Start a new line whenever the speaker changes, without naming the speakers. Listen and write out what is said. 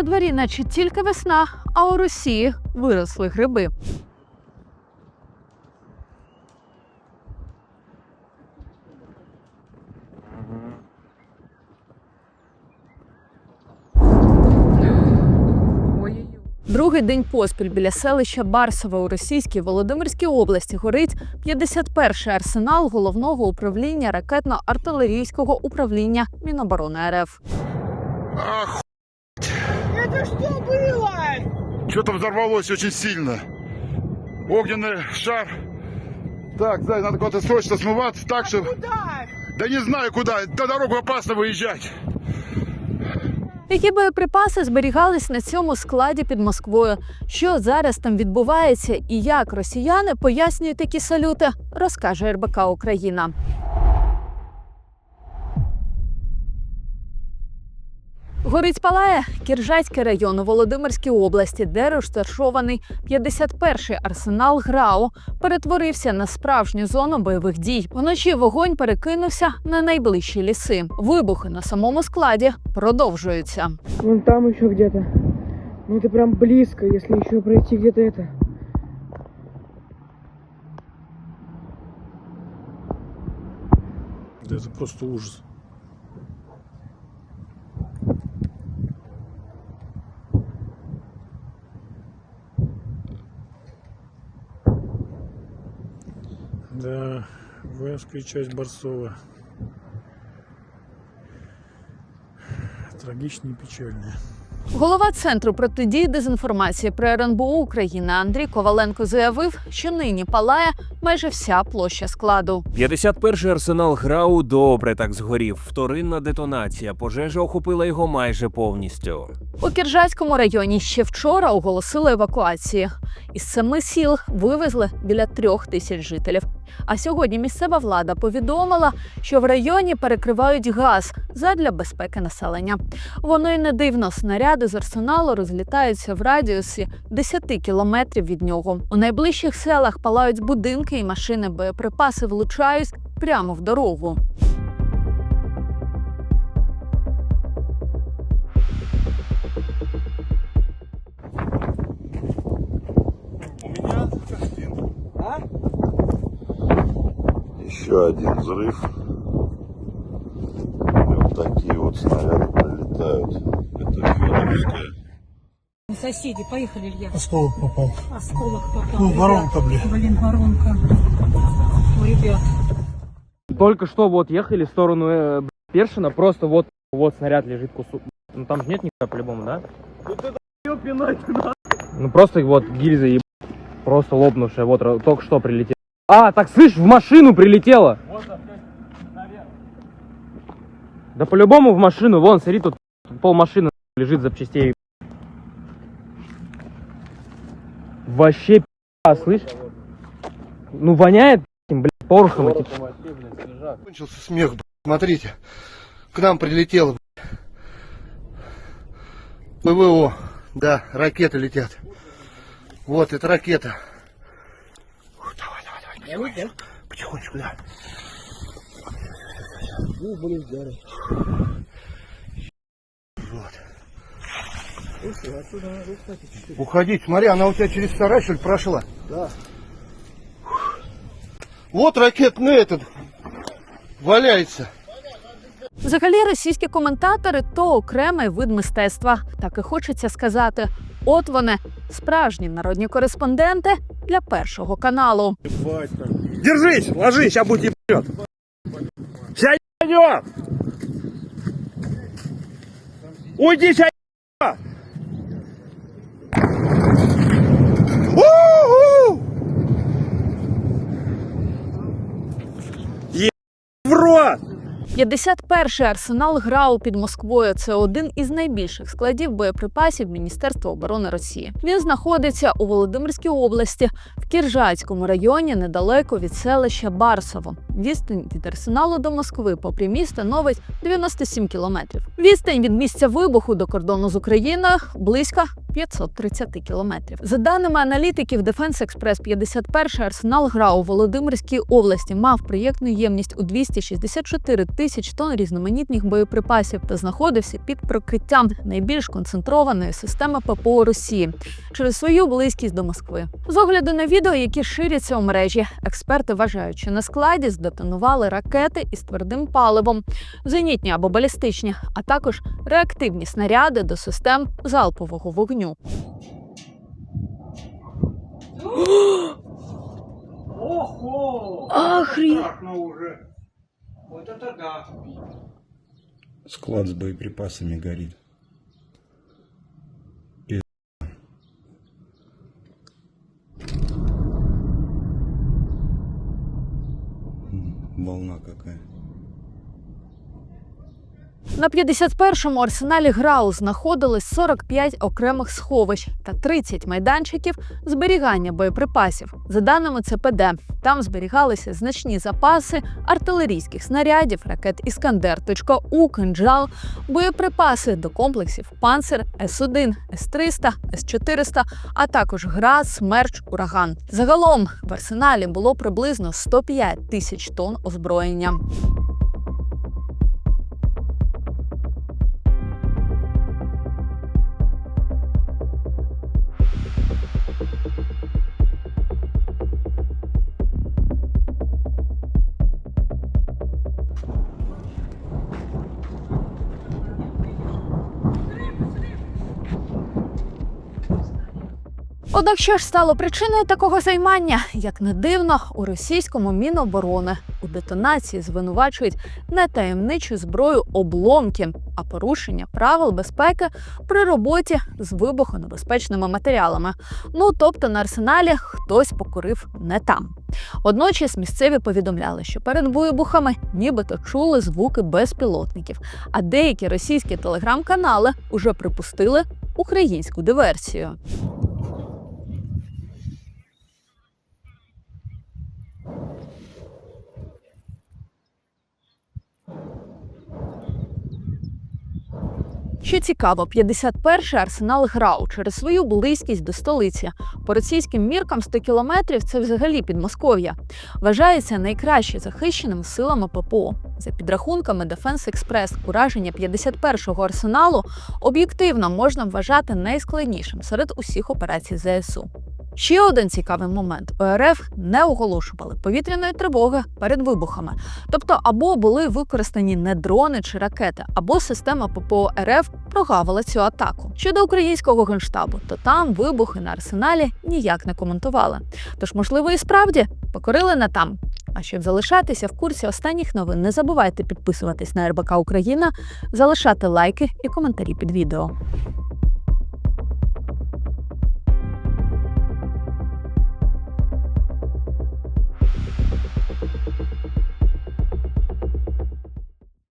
На дворі, наче тільки весна, а у Росії виросли гриби. Другий день поспіль біля селища Барсове у російській Володимирській області горить 51-й арсенал головного управління ракетно-артилерійського управління Міноборони РФ.
Ах,
Это что было?
что-то взорвалось очень сильно. Огненный шар. Так, Зай, надо куда-то срочно смываться, так что...
Куда?
Да не знаю куда, на дорогу опасно выезжать.
Які боєприпаси зберігались на цьому складі під Москвою? Що зараз там відбувається і як росіяни пояснюють такі салюти, розкаже РБК Україна. Горить палає Кіржацький район у Володимирській області, де розташований 51-й арсенал ГРАУ, перетворився на справжню зону бойових дій. Вночі вогонь перекинувся на найближчі ліси. Вибухи на самому складі продовжуються.
Вон там еще где-то. Ну это прям близко, если еще пройти где-то это.
Да это просто ужас. Да, воинская часть Борцова. Трагично и печально.
Голова центру протидії дезінформації при РНБО України Андрій Коваленко заявив, що нині палає майже вся площа складу.
51-й арсенал ГРАУ добре так згорів. Вторинна детонація. Пожежа охопила його майже повністю.
У Кіржацькому районі ще вчора оголосили евакуації. Із семи сіл вивезли біля трьох тисяч жителів. А сьогодні місцева влада повідомила, що в районі перекривають газ задля безпеки населення. Воно й не дивно. Снаряди з арсеналу розлітаються в радіусі 10 кілометрів від нього. У найближчих селах палають будинки і машини, боєприпаси влучають прямо в дорогу.
Еще один взрыв. И вот такие вот снаряды прилетают. Это Федоровская.
Соседи, поехали, Илья.
Осколок попал.
Осколок попал.
Ну, воронка, блин.
Блин, воронка. Ой, ребят.
Только что вот ехали в сторону э, Першина, просто вот вот снаряд лежит кусок. Ну там же нет никуда по-любому, да? Ну просто вот гильза еб... просто лопнувшая, вот только что прилетела. А, так слышь, в машину прилетела! Да по-любому в машину, вон, смотри, тут пол машины лежит запчастей. Вообще пи***а, слышь? Ну воняет, блядь, порохом этим.
Кончился смех, б***ь. смотрите. К нам прилетело. б***ь. ПВО, да, ракеты летят. Вот, это ракета. Ух, давай, давай, давай, потихонечку. Потихонечку, да. Вот. Уходить, смотри, она у тебя через сарай, что ли, прошла? Да. Вот ракетный этот валяется.
Взагалі, російські коментатори то окремий вид мистецтва. Так і хочеться сказати: от вони, справжні народні кореспонденти для першого каналу.
Держись, ложись, сейчас будет ебет. Сейчас ебанет. Уйди, сейчас в рот!
51-й арсенал ГРАУ під Москвою. Це один із найбільших складів боєприпасів Міністерства оборони Росії. Він знаходиться у Володимирській області в Кіржацькому районі, недалеко від селища Барсово. Відстань від арсеналу до Москви по прямій становить 97 кілометрів. Відстань від місця вибуху до кордону з Україною близько 530 кілометрів. За даними аналітиків Defense Express, 51-й арсенал ГРАУ у Володимирській області мав проєктну ємність у 264 тисячі тисяч тонн різноманітних боєприпасів та знаходився під прикриттям найбільш концентрованої системи ППО Росії через свою близькість до Москви. З огляду на відео, які ширяться у мережі, експерти вважають, що на складі здетонували ракети із твердим паливом, зенітні або балістичні, а також реактивні снаряди до систем залпового вогню.
Охрен.
Склад с боеприпасами горит. Волна какая.
На 51-му арсеналі ГРАУ знаходилось 45 окремих сховищ та 30 майданчиків зберігання боєприпасів. За даними ЦПД, там зберігалися значні запаси артилерійських снарядів, ракет Іскандер, .У, кинджал, боєприпаси до комплексів Панцер, С-1, С-300, С-400, а також ГРА, Смерч, Ураган. Загалом в арсеналі було приблизно 105 тисяч тонн озброєння. Однак що ж стало причиною такого займання? Як не дивно, у російському міноборони у детонації звинувачують не таємничу зброю обломки, а порушення правил безпеки при роботі з вибухонебезпечними матеріалами. Ну тобто на арсеналі хтось покурив не там. Водночас місцеві повідомляли, що перед вибухами нібито чули звуки безпілотників, а деякі російські телеграм-канали уже припустили українську диверсію. Що цікаво, 51-й арсенал грав через свою близькість до столиці. По російським міркам 100 кілометрів це взагалі Підмосков'я. Вважається найкраще захищеним силами ППО. За підрахунками Defense Express, ураження 51-го арсеналу об'єктивно можна вважати найскладнішим серед усіх операцій ЗСУ. Ще один цікавий момент: РФ не оголошували повітряної тривоги перед вибухами. Тобто, або були використані не дрони чи ракети, або система ППО РФ прогавила цю атаку. Щодо українського генштабу, то там вибухи на арсеналі ніяк не коментували. Тож, можливо, і справді покорили на там. А щоб залишатися в курсі останніх новин, не забувайте підписуватись на РБК Україна, залишати лайки і коментарі під відео.